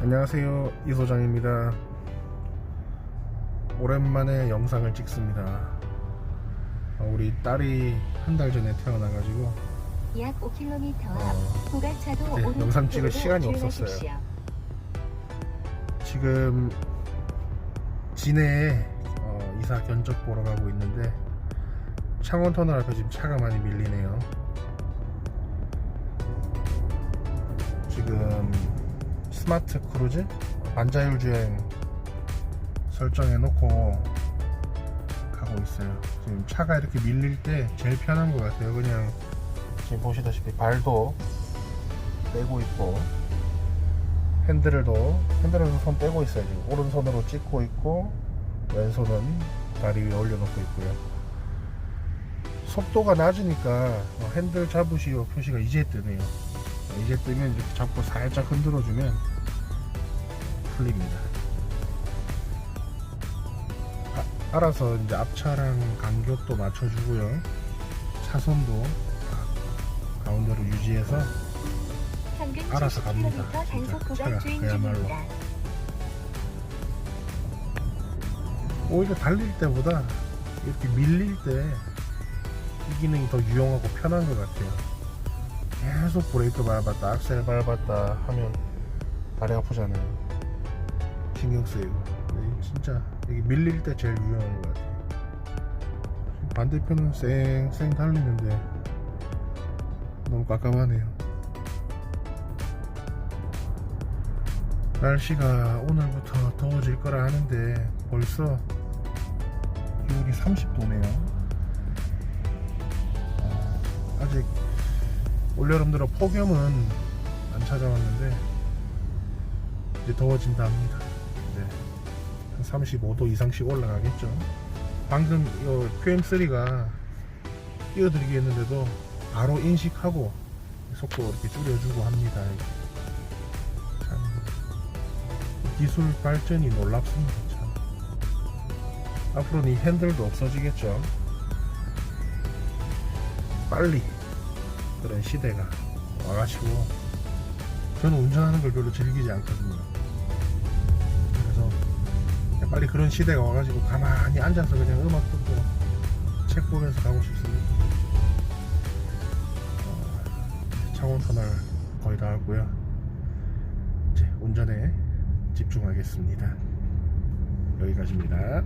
안녕하세요 이 소장입니다 오랜만에 영상을 찍습니다 어, 우리 딸이 한 달 전에 태어나 가지고 약 5km 앞 어, 고가차도 네, 영상 찍을 시간이. 없었어요. 지금 진해에 어, 이사 견적 보러 가고 있는데 창원터널 앞에 지금 차가 많이 밀리네요 지금 스마트 크루즈 반자율 주행 설정해 놓고 가고 있어요. 지금 차가 이렇게 밀릴 때 제일 편한 것 같아요. 그냥 지금 보시다시피 발도 떼고 있고 핸들도 핸들에서 손 떼고 있어요. 지금 오른손으로 찍고 있고 왼손은 다리 위에 올려놓고 있고요. 속도가 낮으니까 어, 핸들 잡으시오 표시가 이제 뜨네요 이제 뜨면 이렇게 잡고 살짝 흔들어주면 풀립니다 아, 알아서 이제 앞차랑 간격도 맞춰주고요 차선도 가운데로 유지해서 알아서 70km 갑니다. 차가 그야말로. 오히려 달릴 때보다 이렇게 밀릴 때 이 기능이 더 유용하고 편한 것 같아요. 계속 브레이크 밟았다, 악셀 밟았다 하면 다리 아프잖아요. 신경 쓰이고. 진짜 이게 밀릴 때 제일 유용한 것 같아요. 반대편은 쌩쌩 달리는데 너무 깜깜하네요. 날씨가 오늘부터 더워질 거라 하는데 벌써 기온이 30도네요. 아직 올여름 들어 폭염은 안 찾아왔는데 이제 더워진다 합니다. 네. 한 35도 이상씩 올라가겠죠. 방금 이 PM3가 띄워드리겠는데도 바로 인식하고 속도 이렇게 줄여주고 합니다. 참 기술 발전이 놀랍습니다. 참. 앞으로는 이 핸들도 없어지겠죠. 빨리 그런 시대가 와가지고 저는 운전하는 걸 별로 즐기지 않거든요. 그래서 빨리 그런 시대가 와가지고 가만히 앉아서 그냥 음악 듣고 책 보면서 가고 싶습니다. 어, 창원 터널 거의 다 왔고요. 이제 운전에 집중하겠습니다. 여기까지입니다.